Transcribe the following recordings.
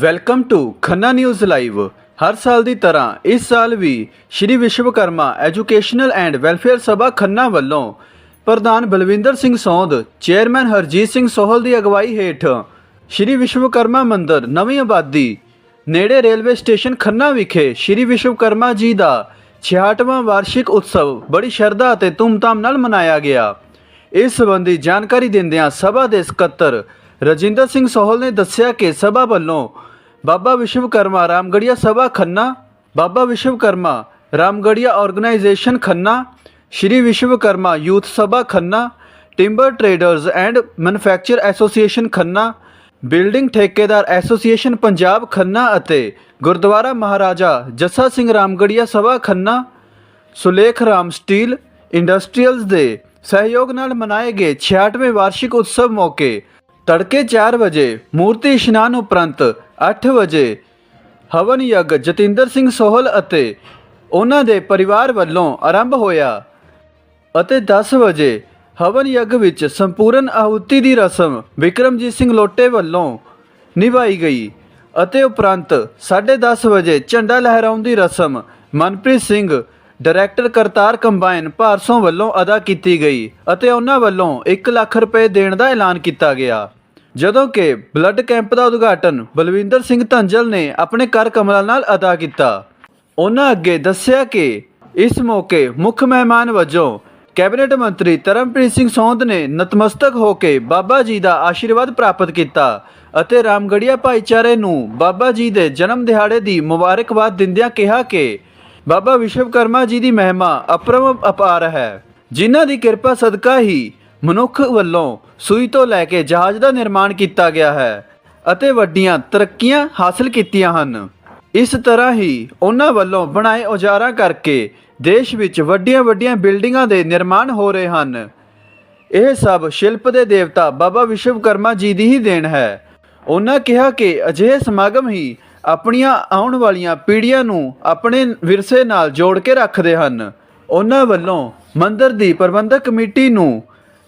Welcome to Khanna news live ਹਰ ਸਾਲ ਦੀ ਤਰ੍ਹਾਂ ਇਸ ਸਾਲ ਵੀ Shri Vishwakarma educational and welfare Sabha Khanna ਵੱਲੋਂ ਪ੍ਰਧਾਨ ਬਲਵਿੰਦਰ ਸਿੰਘ ਸੌਂਦ, ਚੇਅਰਮੈਨ ਹਰਜੀਤ ਸਿੰਘ ਸੋਹਲ ਦੀ ਅਗਵਾਈ ਹੇਠ ਸ਼੍ਰੀ ਵਿਸ਼ਵਕਰਮਾ ਮੰਦਿਰ ਨਵੀਂ ਆਬਾਦੀ ਨੇੜੇ ਰੇਲਵੇ ਸਟੇਸ਼ਨ ਖੰਨਾ ਵਿਖੇ ਸ਼੍ਰੀ ਵਿਸ਼ਵਕਰਮਾ ਜੀ ਦਾ 66ਵਾਂ ਵਾਰਸ਼ਿਕ ਉਤਸਵ ਬੜੀ ਸ਼ਰਧਾ ਅਤੇ ਧੂਮਧਾਮ ਨਾਲ ਮਨਾਇਆ ਗਿਆ। ਇਸ ਸੰਬੰਧੀ ਜਾਣਕਾਰੀ ਦਿੰਦਿਆਂ ਸਭਾ ਦੇ ਸਕੱਤਰ ਰਜਿੰਦਰ ਸਿੰਘ ਸੋਹਲ ਨੇ ਦੱਸਿਆ ਕਿ ਸਭਾ ਵੱਲੋਂ Baba Vishwakarma, Ramgarhia Sabha Khanna, Baba Vishwakarma, Ramgarhia organisation Khanna, Shri Vishwakarma youth Sabha Khanna timber traders and manufacture association Khanna building ਠੇਕੇਦਾਰ ਐਸੋਸੀਏਸ਼ਨ ਪੰਜਾਬ ਖੰਨਾ ਅਤੇ ਗੁਰਦੁਆਰਾ ਮਹਾਰਾਜਾ ਜੱਸਾ ਸਿੰਘ ਰਾਮਗੜੀਆ ਸਭਾ ਖੰਨਾ, ਸੁਲੇਖ ਰਾਮ ਸਟੀਲ ਇੰਡਸਟਰੀਅਲਸ ਦੇ ਸਹਿਯੋਗ ਨਾਲ ਮਨਾਏ ਗਏ 66ਵੇਂ ਵਾਰਸ਼ਿਕ ਉਤਸਵ ਮੌਕੇ ਤੜਕੇ 4 ਵਜੇ ਮੂਰਤੀ ਇਸ਼ਨਾਨ ਉਪਰੰਤ 8 ਵਜੇ ਹਵਨ ਯੱਗ ਜਤਿੰਦਰ ਸਿੰਘ ਸੋਹਲ ਅਤੇ ਉਹਨਾਂ ਦੇ ਪਰਿਵਾਰ ਵੱਲੋਂ ਆਰੰਭ ਹੋਇਆ ਅਤੇ 10 ਵਜੇ ਹਵਨ ਯੱਗ ਵਿੱਚ ਸੰਪੂਰਨ ਆਹੂਤੀ ਦੀ ਰਸਮ ਵਿਕਰਮਜੀਤ ਸਿੰਘ ਲੋਟੇ ਵੱਲੋਂ ਨਿਭਾਈ ਗਈ ਅਤੇ ਉਪਰੰਤ 10:30 ਵਜੇ ਝੰਡਾ ਲਹਿਰਾਉਣ ਦੀ ਰਸਮ ਮਨਪ੍ਰੀਤ ਸਿੰਘ, ਡਾਇਰੈਕਟਰ ਕਰਤਾਰ ਕੰਬਾਈਨ ਭਾਰਸੋਂ ਵੱਲੋਂ ਅਦਾ ਕੀਤੀ ਗਈ ਅਤੇ ਉਹਨਾਂ ਵੱਲੋਂ 1 ਲੱਖ ਰੁਪਏ ਦੇਣ ਦਾ ਐਲਾਨ ਕੀਤਾ ਗਿਆ। ਜਦੋਂ ਕਿ ਬਲੱਡ ਕੈਂਪ ਦਾ ਉਦਘਾਟਨ ਬਲਵਿੰਦਰ ਸਿੰਘ ਧੰਜਲ ਨੇ ਆਪਣੇ ਕਰ ਕਮਲਾਂ ਨਾਲ ਅਦਾ ਕੀਤਾ। ਉਹਨਾਂ ਅੱਗੇ ਦੱਸਿਆ ਕਿ ਇਸ ਮੌਕੇ ਮੁੱਖ ਮਹਿਮਾਨ ਵਜੋਂ ਕੈਬਨਿਟ ਮੰਤਰੀ ਤਰਨਪ੍ਰੀਤ ਸਿੰਘ ਸੌਂਦ ਨੇ ਨਤਮਸਤਕ ਹੋ ਕੇ ਬਾਬਾ ਜੀ ਦਾ ਆਸ਼ੀਰਵਾਦ ਪ੍ਰਾਪਤ ਕੀਤਾ ਅਤੇ ਰਾਮਗੜੀਆ ਭਾਈਚਾਰੇ ਨੂੰ ਬਾਬਾ ਜੀ ਦੇ ਜਨਮ ਦਿਹਾੜੇ ਦੀ ਮੁਬਾਰਕਬਾਦ ਦਿੰਦਿਆਂ ਕਿਹਾ ਕਿ ਬਾਬਾ ਵਿਸ਼ਵਕਰਮਾ ਜੀ ਦੀ ਮਹਿਮਾ ਅਪਰਮ ਅਪਾਰ ਹੈ। ਜਿਨ੍ਹਾਂ ਦੀ ਕਿਰਪਾ ਸਦਕਾ ਹੀ ਮਨੁੱਖ ਵੱਲੋਂ ਸੂਈ ਤੋਂ ਲੈ ਕੇ ਜਹਾਜ਼ ਦਾ ਨਿਰਮਾਣ ਕੀਤਾ ਗਿਆ ਹੈ ਅਤੇ ਵੱਡੀਆਂ ਤਰੱਕੀਆਂ ਹਾਸਲ ਕੀਤੀਆਂ ਹਨ। ਇਸ ਤਰ੍ਹਾਂ ਹੀ ਉਹਨਾਂ ਵੱਲੋਂ ਬਣਾਏ ਔਜ਼ਾਰਾਂ ਕਰਕੇ ਦੇਸ਼ ਵਿੱਚ ਵੱਡੀਆਂ-ਵੱਡੀਆਂ ਬਿਲਡਿੰਗਾਂ ਦੇ ਨਿਰਮਾਣ ਹੋ ਰਹੇ ਹਨ। ਇਹ ਸਭ ਸ਼ਿਲਪ ਦੇ ਦੇਵਤਾ ਬਾਬਾ ਵਿਸ਼ਵਕਰਮਾ ਜੀ ਦੀ ਹੀ ਦੇਣ ਹੈ। ਉਹਨਾਂ ਕਿਹਾ ਕਿ ਅਜਿਹੇ ਸਮਾਗਮ ਹੀ ਆਪਣੀਆਂ ਆਉਣ ਵਾਲੀਆਂ ਪੀੜ੍ਹੀਆਂ ਨੂੰ ਆਪਣੇ ਵਿਰਸੇ ਨਾਲ ਜੋੜ ਕੇ ਰੱਖਦੇ ਹਨ। ਉਹਨਾਂ ਵੱਲੋਂ ਮੰਦਰ ਦੀ ਪ੍ਰਬੰਧਕ ਕਮੇਟੀ ਨੂੰ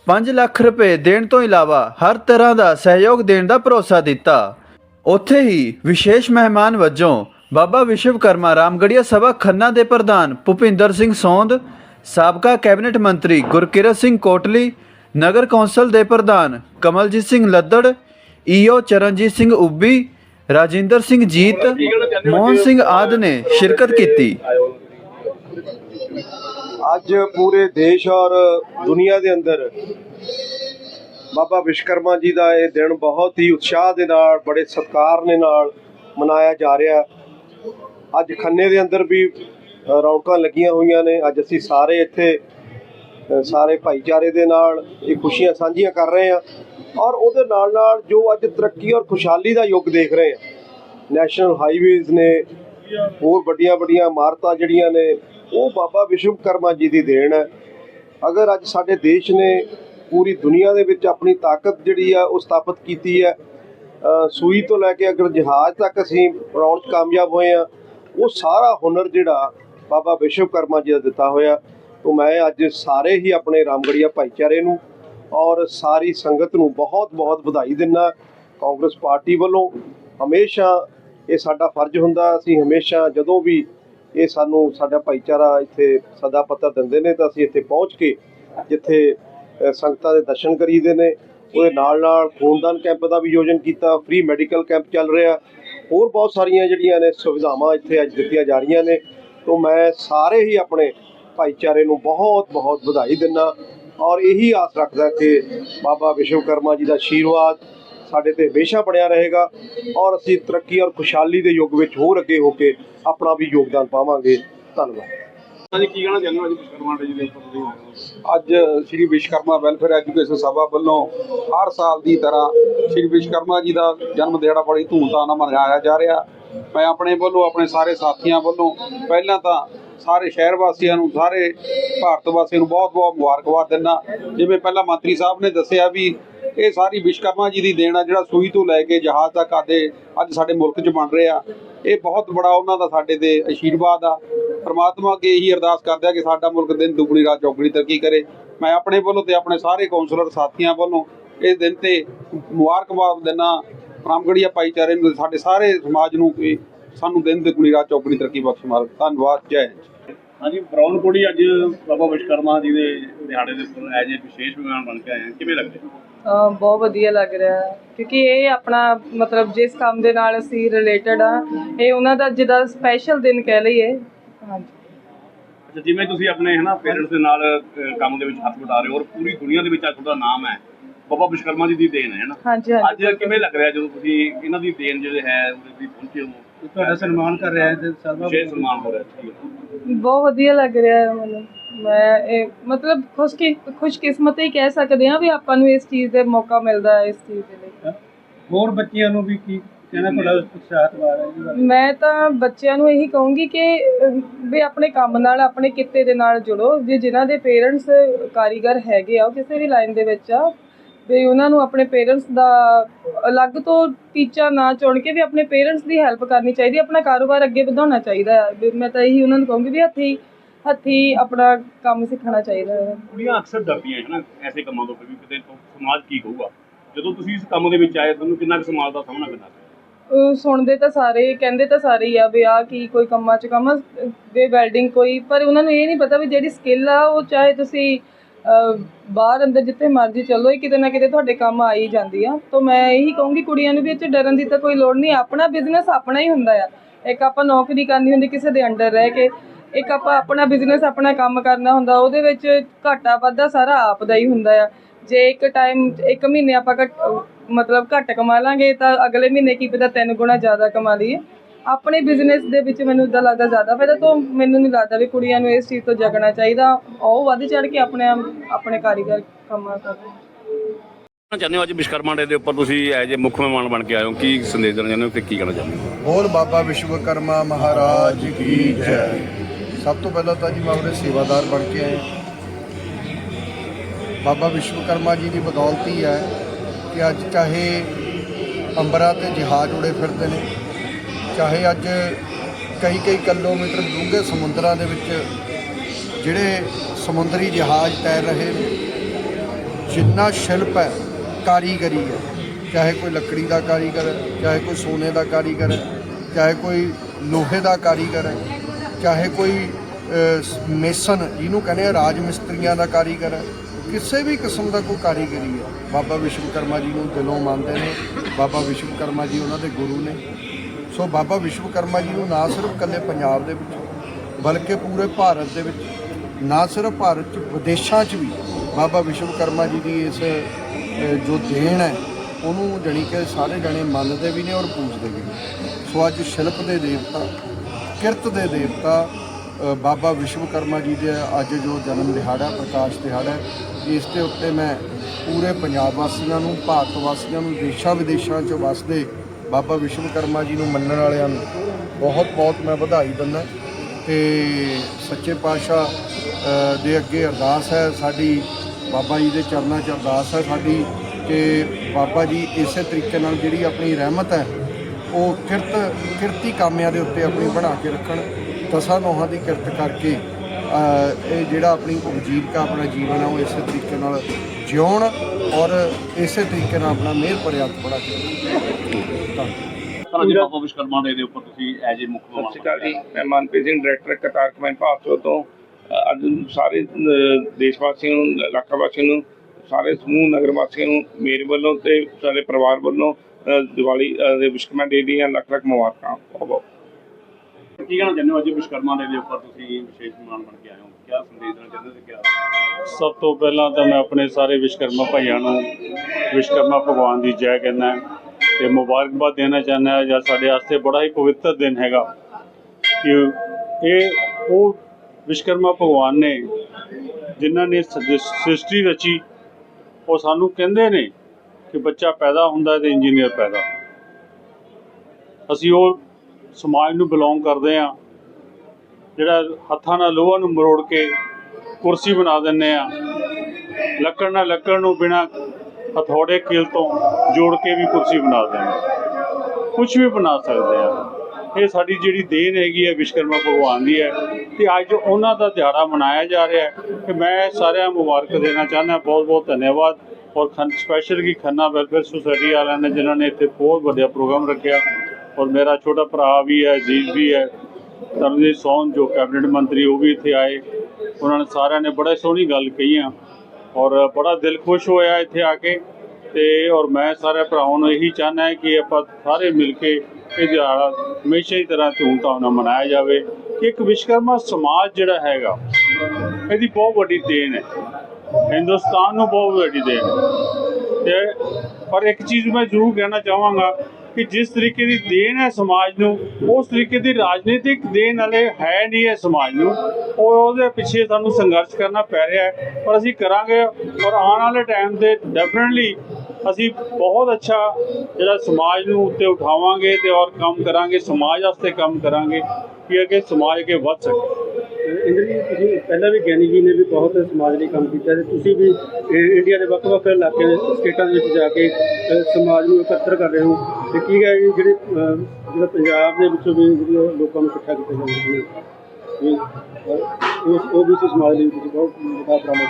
5 ਲੱਖ ਰੁਪਏ ਦੇਣ ਤੋਂ ਇਲਾਵਾ ਹਰ ਤਰ੍ਹਾਂ ਦਾ ਸਹਿਯੋਗ ਦੇਣ ਦਾ ਭਰੋਸਾ ਦਿੱਤਾ। ਉੱਥੇ ਹੀ ਵਿਸ਼ੇਸ਼ ਮਹਿਮਾਨ ਵਜੋਂ ਬਾਬਾ ਵਿਸ਼ਵਕਰਮਾ ਰਾਮਗੜੀਆ ਸਭਾ ਖੰਨਾ ਦੇ ਪ੍ਰਧਾਨ ਭੁਪਿੰਦਰ ਸਿੰਘ ਸੌਂਦ, ਸਾਬਕਾ ਕੈਬਨਿਟ ਮੰਤਰੀ ਗੁਰਕਿਰਤ ਸਿੰਘ ਕੋਟਲੀ, ਨਗਰ ਕੌਂਸਲ ਦੇ ਪ੍ਰਧਾਨ ਕਮਲਜੀਤ ਸਿੰਘ ਲੱਦੜ, ਈਓ ਚਰਨਜੀਤ ਸਿੰਘ ਉੱਬੀ, ਰਾਜਿੰਦਰ ਸਿੰਘ ਜੀਤ, ਮੋਹਨ ਸਿੰਘ ਆਦ ਨੇ ਸ਼ਿਰਕਤ ਕੀਤੀ। ਅੱਜ ਪੂਰੇ ਦੇਸ਼ ਔਰ ਦੁਨੀਆ ਦੇ ਅੰਦਰ ਬਾਬਾ ਵਿਸ਼ਵਕਰਮਾ ਜੀ ਦਾ ਇਹ ਦਿਨ ਬਹੁਤ ਹੀ ਉਤਸ਼ਾਹ ਦੇ ਨਾਲ, ਬੜੇ ਸਤਿਕਾਰ ਦੇ ਨਾਲ ਮਨਾਇਆ ਜਾ ਰਿਹਾ। ਅੱਜ ਖੰਨੇ ਦੇ ਅੰਦਰ ਵੀ ਰੌਣਕਾਂ ਲੱਗੀਆਂ ਹੋਈਆਂ ਨੇ। ਅੱਜ ਅਸੀਂ ਸਾਰੇ ਇੱਥੇ ਸਾਰੇ ਭਾਈਚਾਰੇ ਦੇ ਨਾਲ ਇਹ ਖੁਸ਼ੀਆਂ ਸਾਂਝੀਆਂ ਕਰ ਰਹੇ ਹਾਂ। ਔਰ ਉਹਦੇ ਨਾਲ ਨਾਲ ਜੋ ਅੱਜ ਤਰੱਕੀ ਔਰ ਖੁਸ਼ਹਾਲੀ ਦਾ ਯੁੱਗ ਦੇਖ ਰਹੇ ਹਾਂ। ਨੈਸ਼ਨਲ ਹਾਈਵੇਜ਼ ਨੇ, ਹੋਰ ਵੱਡੀਆਂ ਵੱਡੀਆਂ ਇਮਾਰਤਾਂ ਜਿਹੜੀਆਂ ਨੇ ਉਹ ਬਾਬਾ ਵਿਸ਼ਵਕਰਮਾ ਜੀ ਦੀ ਦੇਣ ਹੈ। ਅਗਰ ਅੱਜ ਸਾਡੇ ਦੇਸ਼ ਨੇ ਪੂਰੀ ਦੁਨੀਆ ਦੇ ਵਿੱਚ ਆਪਣੀ ਤਾਕਤ ਜਿਹੜੀ ਆ, ਉਹ ਸਥਾਪਿਤ ਕੀਤੀ ਹੈ ਸੂਈ ਤੋਂ ਲੈ ਕੇ ਅਗਰ ਜਹਾਜ਼ ਤੱਕ ਅਸੀਂ ਬਣਾਉਣ 'ਚ ਕਾਮਯਾਬ ਹੋਏ ਆ ਉਹ ਸਾਰਾ ਹੁਨਰ ਜਿਹੜਾ ਬਾਬਾ ਵਿਸ਼ਵਕਰਮਾ ਜੀ ਦਾ ਦਿੱਤਾ ਹੋਇਆ। ਤੋਂ ਮੈਂ ਅੱਜ ਸਾਰੇ ਹੀ ਆਪਣੇ ਰਾਮਗੜੀਆ ਭਾਈਚਾਰੇ ਨੂੰ ਔਰ ਸਾਰੀ ਸੰਗਤ ਨੂੰ ਬਹੁਤ-ਬਹੁਤ ਵਧਾਈ ਦਿੰਦਾ ਕਾਂਗਰਸ ਪਾਰਟੀ ਵੱਲੋਂ ਹਮੇਸ਼ਾ ਇਹ ਸਾਡਾ ਫਰਜ਼ ਹੁੰਦਾ, ਅਸੀਂ ਹਮੇਸ਼ਾ ਜਦੋਂ ਵੀ ਇਹ ਸਾਨੂੰ ਸਾਡਾ ਭਾਈਚਾਰਾ ਇੱਥੇ ਸਦਾ ਪੱਤਰ ਦਿੰਦੇ ਨੇ ਤਾਂ ਅਸੀਂ ਇੱਥੇ ਪਹੁੰਚ ਕੇ ਜਿੱਥੇ ਸੰਗਤਾਂ ਦੇ ਦਰਸ਼ਨ ਕਰੀਦੇ ਨੇ। ਉਹਦੇ ਨਾਲ ਨਾਲ ਖੂਨਦਾਨ ਕੈਂਪ ਦਾ ਵੀ ਆਯੋਜਨ ਕੀਤਾ ਫ੍ਰੀ ਮੈਡੀਕਲ ਕੈਂਪ ਚੱਲ ਰਿਹਾ। ਹੋਰ ਬਹੁਤ ਸਾਰੀਆਂ ਜਿਹੜੀਆਂ ਨੇ ਸੁਵਿਧਾਵਾਂ ਇੱਥੇ ਅੱਜ ਦਿੱਤੀਆਂ ਜਾ ਰਹੀਆਂ ਨੇ। ਤੋਂ ਮੈਂ ਸਾਰੇ ਹੀ ਆਪਣੇ ਭਾਈਚਾਰੇ ਨੂੰ ਬਹੁਤ ਬਹੁਤ ਵਧਾਈ ਦਿੰਦਾ ਔਰ ਇਹੀ ਆਸ ਰੱਖਦਾ ਕਿ ਬਾਬਾ ਵਿਸ਼ਵਕਰਮਾ ਜੀ ਦਾ ਆਸ਼ੀਰਵਾਦ ਸਾਡੇ ਤੇ ਹਮੇਸ਼ਾ ਬਣਿਆ ਰਹੇਗਾ ਔਰ ਅਸੀਂ ਤਰੱਕੀ ਔਰ ਖੁਸ਼ਹਾਲੀ ਦੇ ਯੁੱਗ ਵਿੱਚ ਹੋਰ ਅੱਗੇ ਹੋ ਕੇ ਆਪਣਾ ਵੀ ਯੋਗਦਾਨ ਪਾਵਾਂਗੇ। ਧੰਨਵਾਦ। ਅੱਜ ਕੀ ਕਹਿਣਾ ਚਾਹੁੰਦੇ ਹੋ ਅੱਜ ਵਿਸ਼ਵਕਰਮਾ ਡੇ ਜੀ ਦੇ ਉੱਪਰ ਤੁਸੀਂ? ਆਏ ਹੋ? ਅੱਜ ਸ਼੍ਰੀ ਵਿਸ਼ਵਕਰਮਾ ਵੈਲਫੇਅਰ ਐਜੂਕੇਸ਼ਨ ਸਭਾ ਵੱਲੋਂ ਹਰ ਸਾਲ ਦੀ ਤਰ੍ਹਾਂ ਸ਼੍ਰੀ ਵਿਸ਼ਵਕਰਮਾ ਜੀ ਦਾ ਜਨਮ ਦਿਹਾੜਾ ਬੜੀ ਧੂਮਧਾਮ ਨਾਲ ਮਨਾਇਆ ਜਾ ਰਿਹਾ। ਮੈਂ ਆਪਣੇ ਵੱਲੋਂ ਆਪਣੇ ਸਾਰੇ ਸਾਥੀਆਂ ਵੱਲੋਂ ਪਹਿਲਾਂ ਤਾਂ ਸਾਰੇ ਸ਼ਹਿਰ ਵਾਸੀਆਂ ਨੂੰ ਸਾਰੇ ਭਾਰਤ ਵਾਸੀਆਂ ਨੂੰ ਬਹੁਤ-ਬਹੁਤ ਮੁਬਾਰਕਬਾਦ ਦਿੰਦਾ। ਜਿਵੇਂ ਪਹਿਲਾਂ ਮੰਤਰੀ ਸਾਹਿਬ ਨੇ ਦੱਸਿਆ ਵੀ ਇਹ ਸਾਰੀ ਵਿਸ਼ਵਕਰਮਾ ਜੀ ਦੀ ਦੇਣ ਆ, ਜਿਹੜਾ ਸੂਈ ਤੋਂ ਲੈ ਕੇ ਜਹਾਜ਼ ਤੱਕ ਆਦੇ ਅੱਜ ਸਾਡੇ ਮੁਲਕ 'ਚ ਬਣ ਰਿਹਾ। ਇਹ ਬਹੁਤ ਬੜਾ ਉਹਨਾਂ ਦਾ ਸਾਡੇ ਤੇ ਆਸ਼ੀਰਵਾਦ ਆ। ਪ੍ਰਮਾਤਮਾ ਅੱਗੇ ਇਹੀ ਅਰਦਾਸ ਕਰਦੇ ਆ ਕਿ ਸਾਡਾ ਮੁਲਕ ਦਿਨ ਦੁਗਣੀ ਰਾਤ ਚੌਗਣੀ ਤਰੱਕੀ ਕਰੇ। ਮੈਂ ਆਪਣੇ ਵੱਲੋਂ ਤੇ ਆਪਣੇ ਸਾਰੇ ਕੌਂਸਲਰ ਸਾਥੀਆਂ ਵੱਲੋਂ ਇਸ ਦਿਨ ਤੇ ਮੁਬਾਰਕਬਾਦ ਦਿੰਦਾ ਰਾਮਗੜੀਆ ਭਾਈਚਾਰੇ ਨੂੰ ਸਾਡੇ ਸਾਰੇ ਸਮਾਜ ਨੂੰ ਕਿ ਸਾਨੂੰ ਦਿਨ ਦੇ ਰਾਤ ਚੌਕੜੀ ਤਰੱਕੀ ਬਖਸ਼ ਮਾਰ। ਧੰਨਵਾਦ, ਜੈ ਹਿੰਦ। ਹਾਂਜੀ ਬ੍ਰਾਊਨ ਕੋੜੀ ਅੱਜ ਬਾਬਾ ਵਿਸ਼ਕਰਮਾ ਜੀ ਦੇ ਦਿਹਾੜੇ ਦੇ ਉੱਪਰ ਐਜ ਏ ਵਿਸ਼ੇਸ਼ ਮਹਿਮਾਨ ਬਣ ਕੇ ਆਏ ਹਨ ਕਿਵੇਂ ਲੱਗਦੇ? ਬਹੁਤ ਵਧੀਆ ਲੱਗ ਰਿਹਾ ਹੈ ਕਿਉਂਕਿ ਇਹ ਆਪਣਾ ਮਤਲਬ ਜਿਸ ਕੰਮ ਦੇ ਨਾਲ ਅਸੀਂ ਰਿਲੇਟਡ ਆ ਇਹ ਉਹਨਾਂ ਦਾ ਜਿਹਦਾ ਸਪੈਸ਼ਲ ਦਿਨ ਕਹਿ ਲਈਏ। ਹਾਂਜੀ। ਅੱਛਾ ਜਿਵੇਂ ਤੁਸੀਂ ਆਪਣੇ ਹਨਾ ਪੇਰੈਂਟਸ ਦੇ ਨਾਲ ਕੰਮ ਦੇ ਵਿੱਚ ਹੱਥ ਵਟਾ ਰਹੇ ਹੋ ਔਰ ਪੂਰੀ ਦੁਨੀਆ ਦੇ ਵਿੱਚ ਅੱਜ ਤੁਹਾਡਾ ਨਾਮ ਹੈ ਬਾਬਾ ਵਿਸ਼ਕਰਮਾ ਜੀ ਦੀ ਦੇਣ ਹੈ ਹਾਂਜੀ ਹਾਂਜੀ। ਅੱਜ ਕਿਵੇਂ ਲੱਗ ਰਿਹਾ ਜਦੋਂ ਤੁਸੀਂ ਇਹਨਾਂ ਦੀ ਦੇਣ ਜਿਹੜੇ ਹੈ ਉਹਦੇ ਲਈ ਪਹੁੰਚੇ ਹੋ? ਤੁਹਾਡਾ ਸਨਮਾਨ ਕਰ ਰਿਹਾ ਹੈ ਤੇ ਵਿਸ਼ੇਸ਼ ਸਨਮਾਨ ਹੋ ਰਿਹਾ ਠੀਕ ਹੈ। ਬਹੁਤ ਵਧੀਆ ਲੱਗ ਰਿਹਾ ਹੈ ਮੈਨੂੰ। ਮੈਂ ਇਹ ਮਤਲਬ ਖੁਸ਼ ਕੀ ਖੁਸ਼ਕਿਸਮਤ ਹੀ ਕਹਿ ਸਕਦੇ ਹਾਂ ਵੀ ਆਪਾਂ ਨੂੰ ਇਸ ਚੀਜ਼ ਦੇ ਮੌਕਾ ਮਿਲਦਾ ਹੈ ਇਸ ਚੀਜ਼ ਦੇ ਲਈ। ਹੋਰ ਬੱਚਿਆਂ ਨੂੰ ਵੀ ਕੀ ਕਹਿਣਾ ਤੁਹਾਡਾ ਉਤਸ਼ਾਹਤ ਵਾਰ ਹੈ ਜੀ ਮੈਂ ਤਾਂ ਬੱਚਿਆਂ ਨੂੰ ਇਹੀ ਕਹੂੰਗੀ ਕਿ ਅਹ, ਵੀ ਆਪਣੇ ਕੰਮ ਨਾਲ ਆਪਣੇ ਕਿੱਤੇ ਦੇ ਨਾਲ ਜੁੜੋ। ਜੇ ਜਿਨ੍ਹਾਂ ਦੇ ਪੇਰੈਂਟਸ ਕਾਰੀਗਰ ਹੈਗੇ ਆ ਉਹ ਕਿਸੇ ਵੀ ਲਾਈਨ ਦੇ ਵਿੱਚ ਆ ਵੀ ਉਹਨਾਂ ਨੂੰ ਆਪਣੇ ਪੇਰੈਂਟਸ ਦਾ ਅਲੱਗ ਤੋਂ ਟੀਚਾ ਨਾ ਚੁਣ ਕੇ ਵੀ ਆਪਣੇ ਪੇਰੈਂਟਸ ਦੀ ਹੈਲਪ ਕਰਨੀ ਚਾਹੀਦੀ ਆਪਣਾ ਕਾਰੋਬਾਰ ਅੱਗੇ ਵਧਾਉਣਾ ਚਾਹੀਦਾ ਹੈ। ਮੈਂ ਤਾਂ ਇਹੀ ਉਹਨਾਂ ਨੂੰ ਕਹੂੰਗੀ ਵੀ ਹੱਥੀ ਹੱਥੀ ਆਪਣਾ ਕੰਮ ਸਿੱਖਣਾ ਚਾਹੀਦਾ ਹੈ। ਕੁੜੀਆਂ ਅਕਸਰ ਡਰਦੀਆਂ ਹੈ ਨਾ ਐਸੇ ਕੰਮਾਂ ਤੋਂ ਵੀ ਕਿਤੇ ਸਮਾਜ ਕੀ ਕਹੂਗਾ? ਜਦੋਂ ਤੁਸੀਂ ਇਸ ਕੰਮ ਦੇ ਵਿੱਚ ਆਏ ਤੁਹਾਨੂੰ ਕਿੰਨਾ ਕੁ ਸਮਾਜ ਦਾ ਸਾਹਮਣਾ ਕਰਨਾ ਪਿਆ? ਸੁਣਦੇ ਤਾਂ ਸਾਰੇ ਕਹਿੰਦੇ ਤਾਂ ਸਾਰੇ ਹੀ ਆ ਵੀ ਆ ਕੀ ਕੋਈ ਕੰਮਾਂ 'ਚ ਕੰਮ ਵੀ ਵੈਲਡਿੰਗ ਕੋਈ ਪਰ ਉਹਨਾਂ ਨੂੰ ਇਹ ਨਹੀਂ ਪਤਾ ਵੀ ਜਿਹੜੀ ਸਕਿੱਲ ਆ ਉਹ ਚਾਹੇ ਤੁਸੀਂ ਬਾਹਰ ਅੰਦਰ ਜਿੱਥੇ ਮਰਜ਼ੀ ਚੱਲੋ, ਇਹ ਕਿਤੇ ਨਾ ਕਿਤੇ ਤੁਹਾਡੇ ਕੰਮ ਆ ਹੀ ਜਾਂਦੀ ਆ। ਤਾਂ ਮੈਂ ਇਹੀ ਕਹੂੰਗੀ ਕੁੜੀਆਂ ਨੂੰ ਵੀ ਇਹ 'ਚ ਡਰਨ ਦੀ ਤਾਂ ਕੋਈ ਲੋੜ ਨਹੀਂ, ਆਪਣਾ ਬਿਜ਼ਨਸ ਆਪਣਾ ਹੀ ਹੁੰਦਾ ਆ। ਇੱਕ ਆਪਾਂ ਨੌਕਰੀ ਕਰਨੀ ਹੁੰਦੀ ਕਿਸੇ ਦੇ ਅੰਡਰ ਰਹਿ ਕੇ, ਇੱਕ ਆਪਾਂ ਆਪਣਾ ਬਿਜ਼ਨਸ ਆਪਣਾ ਕੰਮ ਕਰਨਾ ਹੁੰਦਾ, ਉਹਦੇ ਵਿੱਚ ਘਾਟਾ ਵਾਧਾ ਸਾਰਾ ਆਪ ਦਾ ਹੀ ਹੁੰਦਾ ਆ। ਜੇ ਇੱਕ ਟਾਈਮ ਇੱਕ ਮਹੀਨੇ ਆਪਾਂ ਘੱਟ, ਮਤਲਬ ਘੱਟ ਕਮਾ ਲਾਂਗੇ, ਤਾਂ ਅਗਲੇ ਮਹੀਨੇ ਕੀ ਪਤਾ ਤਿੰਨ ਗੁਣਾ ਜ਼ਿਆਦਾ ਕਮਾ ਲਈਏ। ਆਪਣੇ ਬਿਜ਼ਨਸ ਦੇ ਵਿੱਚ ਮੈਨੂੰ ਇਦਾਂ ਲੱਗਦਾ ਜ਼ਿਆਦਾ। ਫਾਇਦਾ ਤਾਂ ਮੈਨੂੰ ਨਹੀਂ ਲੱਗਦਾ ਵੀ ਕੁੜੀਆਂ ਨੂੰ ਇਸ ਚੀਜ਼ ਤੋਂ ਜਗਣਾ ਚਾਹੀਦਾ। ਉਹ ਵੱਧ ਚੜ ਕੇ ਆਪਣੇ ਆਪਣੇ ਕਾਰੀਗਰ ਕੰਮਾਂ ਕਰਨ ਚਾਹੁੰਦੇ ਹੋ ਅੱਜ ਵਿਸ਼ਕਰਮਾ ਡੇ ਦੇ ਉੱਪਰ ਤੁਸੀਂ ਐਜ ਮੁੱਖ ਮਹਿਮਾਨ ਬਣ ਕੇ ਆਏ ਹੋ। ਕੀ ਸੰਦੇਸ਼ ਦੇਣਾ ਚਾਹੁੰਦੇ ਹੋ ਤੇ ਕੀ ਕਹਿਣਾ ਚਾਹੁੰਦੇ ਹੋ? ਬੋਲ ਬਾਬਾ ਵਿਸ਼ਵਕਰਮਾ ਮਹਾਰਾਜ ਕੀ ਜੈ। ਸਭ ਤੋਂ ਪਹਿਲਾਂ ਤਾਂ ਜੀ ਮੈਂ ਉਹਦੇ ਸੇਵਾਦਾਰ ਬਣ ਕੇ ਆਏ ਬਾਬਾ ਵਿਸ਼ਵਕਰਮਾ ਜੀ ਦੀ ਬਦੌਲਤ ਹੀ ਹੈ ਕਿ ਅੱਜ ਚਾਹੇ ਅੰਬਰਾਂ ਤੇ ਜਹਾਜ਼ ਉੜੇ ਫਿਰਦੇ ਨੇ ਚਾਹੇ ਅੱਜ ਕਈ ਕਈ ਕਿਲੋਮੀਟਰ ਡੂੰਘੇ ਸਮੁੰਦਰਾਂ ਦੇ ਵਿੱਚ ਜਿਹੜੇ ਸਮੁੰਦਰੀ ਜਹਾਜ਼ ਤੈਰ ਰਹੇ ਨੇ, ਜਿੰਨਾ ਸ਼ਿਲਪ ਹੈ, ਕਾਰੀਗਰੀ ਹੈ। ਚਾਹੇ ਕੋਈ ਲੱਕੜੀ ਦਾ ਕਾਰੀਗਰ ਹੈ, ਚਾਹੇ ਕੋਈ ਸੋਨੇ ਦਾ ਕਾਰੀਗਰ ਹੈ, ਚਾਹੇ ਕੋਈ ਲੋਹੇ ਦਾ ਕਾਰੀਗਰ ਹੈ, ਚਾਹੇ ਕੋਈ ਮੇਸਨ, ਜਿਹਨੂੰ ਕਹਿੰਦੇ ਆ ਰਾਜ ਮਿਸਤਰੀਆਂ ਦਾ ਕਾਰੀਗਰ ਹੈ, ਕਿਸੇ ਵੀ ਕਿਸਮ ਦਾ ਕੋਈ ਕਾਰੀਗਰੀ ਹੈ। ਬਾਬਾ ਵਿਸ਼ਵਕਰਮਾ ਜੀ ਨੂੰ ਦਿਲੋਂ ਮੰਨਦੇ ਨੇ, ਬਾਬਾ ਵਿਸ਼ਵਕਰਮਾ ਜੀ ਉਹਨਾਂ ਦੇ ਗੁਰੂ ਨੇ। ਸੋ ਬਾਬਾ ਵਿਸ਼ਵਕਰਮਾ ਜੀ ਨੂੰ ਨਾ ਸਿਰਫ ਇਕੱਲੇ ਪੰਜਾਬ ਦੇ ਵਿੱਚ, ਬਲਕਿ ਪੂਰੇ ਭਾਰਤ ਦੇ ਵਿੱਚ, ਨਾ ਸਿਰਫ ਭਾਰਤ ਚ, ਵਿਦੇਸ਼ਾਂ 'ਚ ਵੀ ਬਾਬਾ ਵਿਸ਼ਵਕਰਮਾ ਜੀ ਦੀ ਇਸ ਜੋ ਦੇਣ ਹੈ, ਉਹਨੂੰ ਜਾਣੀ ਕਿ ਸਾਰੇ ਜਣੇ ਮੰਨਦੇ ਵੀ ਨੇ ਔਰ ਪੂਜਦੇ ਵੀ ਨੇ। ਸੋ ਅੱਜ ਸ਼ਿਲਪ ਦੇ ਦੇਵਤਾ, ਕਿਰਤ ਦੇ ਦੇਵਤਾ ਬਾਬਾ ਵਿਸ਼ਵਕਰਮਾ ਜੀ ਦੇ ਅੱਜ ਜੋ ਜਨਮ ਦਿਹਾੜਾ, ਪ੍ਰਕਾਸ਼ ਦਿਹਾੜਾ ਇਸ ਦੇ ਉੱਤੇ ਮੈਂ ਪੂਰੇ ਪੰਜਾਬ ਵਾਸੀਆਂ ਨੂੰ, ਭਾਰਤ ਵਾਸੀਆਂ ਨੂੰ ਦੇਸ਼ਾਂ ਵਿਦੇਸ਼ਾਂ 'ਚ ਵਸਦੇ ਬਾਬਾ ਵਿਸ਼ਵਕਰਮਾ ਜੀ ਨੂੰ ਮੰਨਣ ਵਾਲਿਆਂ ਨੂੰ ਬਹੁਤ ਬਹੁਤ ਮੈਂ ਵਧਾਈ ਦਿੰਦਾ। ਤੇ ਸੱਚੇ ਪਾਤਸ਼ਾਹ ਦੇ ਅੱਗੇ ਅਰਦਾਸ ਹੈ ਸਾਡੀ, ਬਾਬਾ ਜੀ ਦੇ ਚਰਨਾਂ 'ਚ ਅਰਦਾਸ ਹੈ ਸਾਡੀ ਕਿ ਬਾਬਾ ਜੀ ਇਸੇ ਤਰੀਕੇ ਨਾਲ ਜਿਹੜੀ ਆਪਣੀ ਰਹਿਮਤ ਹੈ, ਉਹ ਕਿਰਤ, ਕਿਰਤੀ ਕਾਮਿਆਂ ਦੇ ਉੱਤੇ ਆਪਣੀ ਬਣਾ ਕੇ ਰੱਖਣ, ਦਸਾਂ ਨੋਹਾਂ ਦੀ ਕਿਰਤ ਕਰਕੇ ਇਹ ਜਿਹੜਾ ਆਪਣੀ ਉਪਜੀਵਕਾ ਆਪਣਾ ਜੀਵਨ ਹੈ, ਉਹ ਇਸੇ ਤਰੀਕੇ ਨਾਲ ਜਿਉਣ ਔਰ ਇਸੇ ਤਰੀਕੇ ਨਾਲ ਆਪਣਾ ਮਿਹਰ ਭਰਿਆ ਹੱਥ ਬਣਾ ਕੇ ਧੰਨਵਾਦ। ਤਾਂ ਅੱਜ ਬਾਬਾ ਵਿਸ਼ਕਰਮਾ ਡੇ ਦੇ ਉੱਪਰ ਤੁਸੀਂ ਐਜ ਏ ਮੁੱਖ ਸਤਿ ਮਹਿਮਾਨ ਸ਼੍ਰੀ ਅਕਾਲ ਜੀ ਮੈਂ ਮਨਪ੍ਰੀਤ ਸਿੰਘ ਡਾਇਰੈਕਟਰ ਕਤਾਰ ਕਮੈਂਟ ਭਾਸੋ ਤੋਂ। ਅ, ਅੱਜ ਸਾਰੇ ਅ, ਦੇਸ਼ ਵਾਸੀਆਂ ਨੂੰ ਇਲਾਕਾ ਵਾਸੀਆਂ ਨੂੰ ਸਾਰੇ ਸਮੂਹ ਨਗਰ ਵਾਸੀਆਂ ਨੂੰ ਮੇਰੇ ਵੱਲੋਂ ਤੇ ਸਾਰੇ ਪਰਿਵਾਰ ਵੱਲੋਂ ਅ, ਦੀਵਾਲੀ ਅ, ਦੇ ਵਿਸ਼ਕਰਮਾ ਡੇ ਦੀਆਂ ਲੱਖ ਲੱਖ ਮੁਬਾਰਕਾਂ। ਬਹੁਤ ਬਹੁਤ। ਕੀ ਕਹਿਣਾ ਚਾਹੁੰਦੇ ਹੋ ਅੱਜ ਵਿਸ਼ਕਰਮਾ ਡੇ ਦੇ ਉੱਪਰ ਤੁਸੀਂ ਵਿਸ਼ੇਸ਼ ਮਹਿਮਾਨ ਬਣ ਕੇ ਆਏ ਹੋ? ਕੀ ਸੰਦੇਸ਼ ਦੇਣਾ ਚਾਹੁੰਦੇ ਹੋ ਕਿਆ ਸਭ ਤੋਂ ਪਹਿਲਾਂ ਤਾਂ ਮੈਂ ਆਪਣੇ ਸਾਰੇ ਵਿਸ਼ਕਰਮਾ ਭਾਈਆਂ ਨੂੰ ਵਿਸ਼ਕਰਮਾ ਭਗਵਾਨ ਦੀ ਜੈ ਕਹਿੰਦਾ ਤੇ ਮੁਬਾਰਕਬਾਦ ਦੇਣਾ ਚਾਹੁੰਦਾ ਹਾਂ ਜਾਂ ਸਾਡੇ ਵਾਸਤੇ ਬੜਾ ਹੀ ਪਵਿੱਤਰ ਦਿਨ ਹੈਗਾ ਕਿ ਇਹ ਉਹ ਵਿਸ਼ਕਰਮਾ ਭਗਵਾਨ ਨੇ ਜਿਨ੍ਹਾਂ ਨੇ ਸ੍ਰਿਸ਼ਟੀ ਰਚੀ, ਉਹ ਸਾਨੂੰ ਕਹਿੰਦੇ ਨੇ ਕਿ ਬੱਚਾ ਪੈਦਾ ਹੁੰਦਾ ਤੇ ਇੰਜੀਨੀਅਰ ਪੈਦਾ। ਅਸੀਂ ਉਹ ਸਮਾਜ ਨੂੰ ਬਿਲੋਂਗ ਕਰਦੇ ਆ ਜਿਹੜਾ ਹੱਥਾਂ ਨਾਲ ਲੋਹਾ ਨੂੰ ਮਰੋੜ ਕੇ ਕੁਰਸੀ ਬਣਾ ਦਿੰਨੇ ਆ ਲੱਕੜ ਨਾਲ ਲੱਕੜ ਨੂੰ ਬਿਨਾ ਹਥੌੜੇ, ਕਿਲ ਤੋਂ ਜੋੜ ਕੇ ਵੀ ਕੁਰਸੀ ਬਣਾ ਦਿੰਦੇ ਕੁਝ ਵੀ ਬਣਾ ਸਕਦੇ ਆ। ਇਹ ਸਾਡੀ ਜਿਹੜੀ ਦੇਣ ਹੈਗੀ ਹੈ ਵਿਸ਼ਕਰਮਾ ਭਗਵਾਨ ਦੀ ਹੈ ਤੇ ਅੱਜ ਉਹਨਾਂ ਦਾ ਦਿਹਾੜਾ ਮਨਾਇਆ ਜਾ ਰਿਹਾ ਹੈ ਕਿ ਮੈਂ ਸਾਰਿਆਂ ਨੂੰ ਮੁਬਾਰਕ ਦੇਣਾ ਚਾਹੁੰਦਾ ਬਹੁਤ ਬਹੁਤ ਧੰਨਵਾਦ। ਔਰ ਖਨ ਸਪੈਸ਼ਲ ਕੀ ਖੰਨਾ ਵੈਲਫੇਅਰ ਸੁਸਾਇਟੀ ਵਾਲਿਆਂ ਨੇ, ਜਿਨ੍ਹਾਂ ਨੇ ਇੱਥੇ ਬਹੁਤ ਵੱਡਾ ਪ੍ਰੋਗਰਾਮ ਰੱਖਿਆ। ਔਰ ਮੇਰਾ ਛੋਟਾ ਭਰਾ ਵੀ ਹੈ ਅਜ਼ੀਜ਼ ਵੀ ਹੈ, ਤਰਨਜੀਤ ਸੌਨ ਜੋ ਕੈਬਨਿਟ ਮੰਤਰੀ ਉਹ ਵੀ ਇੱਥੇ ਆਏ। ਉਹਨਾਂ ਨੇ ਸਾਰਿਆਂ ਨੇ ਬੜਾ ਸੋਹਣੀ ਗੱਲ ਕਹੀਆਂ ਔਰ ਬੜਾ ਦਿਲ ਖੁਸ਼ ਹੋਇਆ ਇੱਥੇ ਆ ਕੇ। ਤੇ ਔਰ ਮੈਂ ਸਾਰੇ ਭਰਾਵਾਂ ਨੂੰ ਇਹੀ ਚਾਹੁੰਦਾ ਹੈ ਕਿ ਆਪਾਂ ਸਾਰੇ ਮਿਲ ਕੇ ਇਹ ਦਿਹਾੜਾ ਹਮੇਸ਼ਾ ਹੀ ਤਰ੍ਹਾਂ ਧੂਮਧਾਮ ਨਾਲ ਮਨਾਇਆ ਜਾਵੇ। ਕਿ ਇੱਕ ਵਿਸ਼ਵਕਰਮਾ ਸਮਾਜ ਜਿਹੜਾ ਹੈਗਾ, ਇਹਦੀ ਬਹੁਤ ਵੱਡੀ ਦੇਣ ਹੈ। ਹਿੰਦੁਸਤਾਨ ਨੂੰ ਬਹੁਤ ਵੱਡੀ ਦੇਣ ਹੈ। ਤੇ ਪਰ ਇੱਕ ਚੀਜ਼ ਮੈਂ ਜ਼ਰੂਰ ਕਹਿਣਾ ਚਾਹਾਂਗਾ ਕਿ ਜਿਸ ਤਰੀਕੇ ਦੀ ਦੇਣ ਹੈ ਸਮਾਜ ਨੂੰ, ਉਸ ਤਰੀਕੇ ਦੀ ਰਾਜਨੀਤਿਕ ਦੇਣ ਵਾਲੇ ਹੈ ਨਹੀਂ ਹੈ ਸਮਾਜ ਨੂੰ। ਉਹ ਉਹਦੇ ਪਿੱਛੇ ਸਾਨੂੰ ਸੰਘਰਸ਼ ਕਰਨਾ ਪੈ ਰਿਹਾ ਹੈ, ਪਰ ਅਸੀਂ ਕਰਾਂਗੇ ਔਰ ਆਉਣ ਵਾਲੇ ਟਾਈਮ ਤੇ ਡੈਫੀਨਿਟਲੀ ਅਸੀਂ ਬਹੁਤ ਅੱਛਾ ਜਿਹੜਾ ਸਮਾਜ ਨੂੰ ਉੱਤੇ ਉਠਾਵਾਂਗੇ ਤੇ ਔਰ ਕੰਮ ਕਰਾਂਗੇ, ਸਮਾਜ ਵਾਸਤੇ ਕੰਮ ਕਰਾਂਗੇ ਕਿ ਅੱਗੇ ਸਮਾਜ ਅੱਗੇ ਵੱਧ ਸਕੇ। ਇੰਦਰ ਜੀ ਤੁਸੀਂ ਪਹਿਲਾਂ ਵੀ ਗਿਆਨੀ ਜੀ ਨੇ ਵੀ ਬਹੁਤ ਸਮਾਜ ਲਈ ਕੰਮ ਕੀਤਾ ਤੇ ਤੁਸੀਂ ਵੀ ਇੰਡੀਆ ਦੇ ਵੱਖ-ਵੱਖ ਇਲਾਕੇ ਸਟੇਟਾਂ ਦੇ ਵਿੱਚ ਜਾ ਕੇ ਸਮਾਜ ਨੂੰ ਇਕੱਤਰ ਕਰ ਰਹੇ ਹੋ। ਤੇ ਕੀ ਹੈ ਜੀ ਜਿਹੜੇ ਜਿਹੜਾ ਪੰਜਾਬ ਦੇ ਵਿੱਚੋਂ ਵੀ ਜਿਹੜੇ ਲੋਕਾਂ ਨੂੰ ਇਕੱਠਾ ਕੀਤਾ ਜਾਂਦਾ ਹੈ? ਵੀ, ਉਹ ਵੀ ਸਮਾਜ ਲਈ ਤੁਸੀਂ ਬਹੁਤ ਵੱਡਾ ਉਪਰਾਲਾ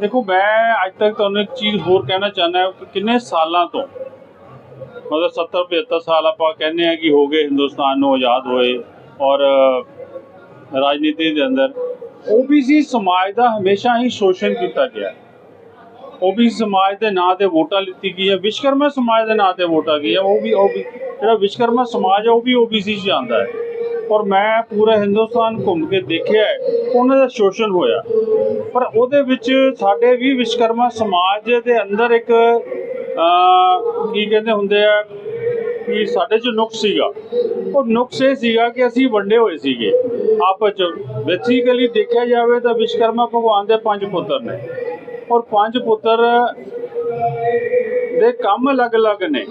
ਦੇਖੋ ਮੈਂ ਅੱਜ ਤੱਕ ਤੁਹਾਨੂੰ ਇੱਕ ਚੀਜ਼ ਹੋਰ ਕਹਿਣਾ ਚਾਹੁੰਦਾ ਕਿ ਕਿੰਨੇ ਸਾਲਾਂ ਤੋਂ ਮਤਲਬ 70 75 ਸਾਲ ਆਪਾਂ ਕਹਿੰਦੇ ਆ ਕਿ ਹੋ ਗਏ ਹਿੰਦੁਸਤਾਨ ਨੂੰ ਆਜ਼ਾਦ ਹੋਏ ਔਰ ਰਾਜਨੀਤੀ ਦੇ ਅੰਦਰ ਓਬੀਸੀ ਸਮਾਜ ਦਾ ਹਮੇਸ਼ਾ ਹੀ ਸ਼ੋਸ਼ਣ ਕੀਤਾ ਗਿਆ ਓਬੀਸੀ ਸਮਾਜ ਦੇ ਨਾਂ ਤੇ ਵੋਟਾਂ ਲਿੱਤੀ ਗਈਆਂ ਵਿਸ਼ਕਰਮਾ ਸਮਾਜ ਦੇ ਨਾਂ ਤੇ ਵੋਟਾਂ ਗਈਆਂ, ਉਹ ਵੀ ਉਹ ਵੀ, ਜਿਹੜਾ ਵਿਸ਼ਕਰਮਾ ਸਮਾਜ ਹੈ, ਉਹ ਵੀ ਓਬੀਸੀ 'ਚ ਆਉਂਦਾ ਹੈ। ਔਰ ਮੈਂ ਪੂਰਾ ਹਿੰਦੁਸਤਾਨ ਘੁੰਮ ਕੇ ਦੇਖਿਆ ਉਹਨਾਂ ਦਾ ਸ਼ੋਸ਼ਣ ਹੋਇਆ। ਪਰ ਉਹਦੇ ਵਿੱਚ ਸਾਡੇ ਵੀ ਵਿਸ਼ਕਰਮਾ ਸਮਾਜ ਦੇ ਅੰਦਰ ਇੱਕ ਕੀ ਕਹਿੰਦੇ ਹੁੰਦੇ ਆ ਕਿ ਸਾਡੇ 'ਚ ਨੁਕਸ ਸੀਗਾ। ਉਹ ਨੁਕਸ ਇਹ ਸੀਗਾ ਕਿ ਅਸੀਂ ਵੰਡੇ ਹੋਏ ਸੀਗੇ। ਆਪਸ 'ਚ। ਬੇਸਿਕਲੀ ਦੇਖਿਆ ਜਾਵੇ ਤਾਂ ਵਿਸ਼ਕਰਮਾ ਭਗਵਾਨ ਦੇ ਪੰਜ ਪੁੱਤਰ ਨੇ। ਔਰ ਪੰਜ ਪੁੱਤਰ ਦੇ ਕੰਮ ਅਲੱਗ-ਅਲੱਗ ਨੇ।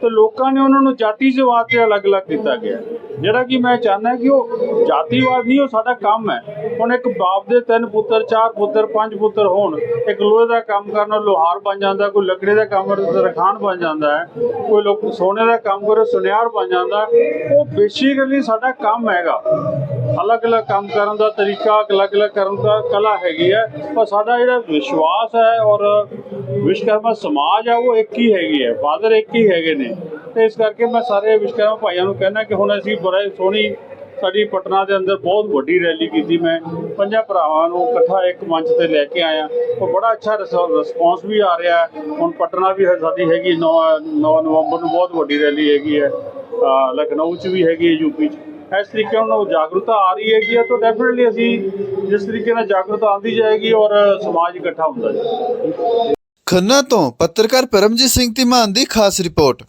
ਤੇ ਲੋਕਾਂ ਨੇ ਉਹਨਾਂ ਨੂੰ ਜਾਤੀ ਜਾਤੀਵਾਦ ਤੇ ਅਲੱਗ-ਅਲੱਗ ਦਿੱਤਾ ਗਿਆ। ਜਿਹੜਾ ਕਿ ਮੈਂ ਚਾਹੁੰਦਾ ਕਿ ਉਹ ਜਾਤੀਵਾਦ ਨਹੀਂ, ਉਹ ਸਾਡਾ ਕੰਮ ਹੈ। ਹੁਣ ਇੱਕ ਬਾਪ ਦੇ ਤਿੰਨ ਪੁੱਤਰ, ਚਾਰ ਪੁੱਤਰ, ਪੰਜ ਪੁੱਤਰ ਹੋਣ, ਇੱਕ ਲੋਹੇ ਦਾ ਕੰਮ ਕਰਨ ਵਾਲਾ ਲੋਹਾਰ ਬਣ ਜਾਂਦਾ, ਕੋਈ ਲੱਕੜੀ ਦਾ ਕੰਮ ਕਰੇ ਤਰਖਾਨ ਬਣ ਜਾਂਦਾ ਹੈ, ਕੋਈ ਲੋਕ ਸੋਨੇ ਦਾ ਕੰਮ ਕਰੇ ਸੁਨਿਆਰ ਬਣ ਜਾਂਦਾ, ਉਹ ਬੇਸਿਕਲੀ ਸਾਡਾ ਕੰਮ ਹੈਗਾ। ਅਲੱਗ-ਅਲੱਗ ਕੰਮ ਕਰਨ ਦਾ ਤਰੀਕਾ, ਅਲੱਗ-ਅਲੱਗ ਕਰਨ ਦਾ ਕਲਾ ਹੈਗੀ ਹੈ, ਪਰ ਸਾਡਾ ਜਿਹੜਾ ਵਿਸ਼ਵਾਸ ਹੈ ਔਰ ਵਿਸ਼ਵਕਰਮਾ ਸਮਾਜ ਹੈ, ਉਹ ਇੱਕ ਹੀ ਹੈਗੀ ਹੈ, ਫਾਦਰ ਇੱਕ ਹੀ ਹੈਗੇ ਨੇ। ਤੇ ਇਸ ਕਰਕੇ ਮੈਂ ਸਾਰੇ ਵਿਸ਼ਵਕਰਮਾ ਭਾਈਆਂ ਨੂੰ ਕਹਿੰਦਾ ਕਿ ਹੁਣ ਅਸੀਂ ਬੜਾ ਸੋਹਣੀ ਸਾਡੀ ਪਟਨਾ ਦੇ ਅੰਦਰ ਬਹੁਤ ਵੱਡੀ ਰੈਲੀ ਕੀਤੀ। ਮੈਂ ਪੰਜਾਂ ਭਰਾਵਾਂ ਨੂੰ ਇਕੱਠਾ ਇੱਕ ਮੰਚ ਤੇ ਲੈ ਕੇ ਆਇਆ। ਉਹ ਬੜਾ ਅੱਛਾ ਰਿਸਪੌਂਸ ਵੀ ਆ ਰਿਹਾ ਹੁਣ ਪਟਨਾ ਵੀ ਸਾਡੀ ਹੈਗੀ 9 9 ਨਵੰਬਰ ਨੂੰ ਬਹੁਤ ਵੱਡੀ ਰੈਲੀ ਹੈਗੀ ਹੈ। ਲਖਨਊ 'ਚ ਵੀ ਹੈਗੀ ਹੈ ਯੂਪੀ 'ਚ। ਇਸ ਤਰੀਕੇ ਨਾਲ ਜਾਗਰੂਕਤਾ ਆ ਰਹੀ ਹੈਗੀ ਹੈ, ਤਾਂ ਡੈਫੀਨਿਟਲੀ ਅਸੀਂ ਜਿਸ ਤਰੀਕੇ ਨਾਲ ਜਾਗਰੂਕਤਾ ਆਉਂਦੀ ਜਾਏਗੀ ਔਰ ਸਮਾਜ ਇਕੱਠਾ ਹੁੰਦਾ ਜਾਏਗਾ। ਖੰਨਾ ਤੋਂ ਪੱਤਰਕਾਰ ਪਰਮਜੀਤ ਸਿੰਘ ਧੀਮਾਨ ਦੀ ਖਾਸ ਰਿਪੋਰਟ।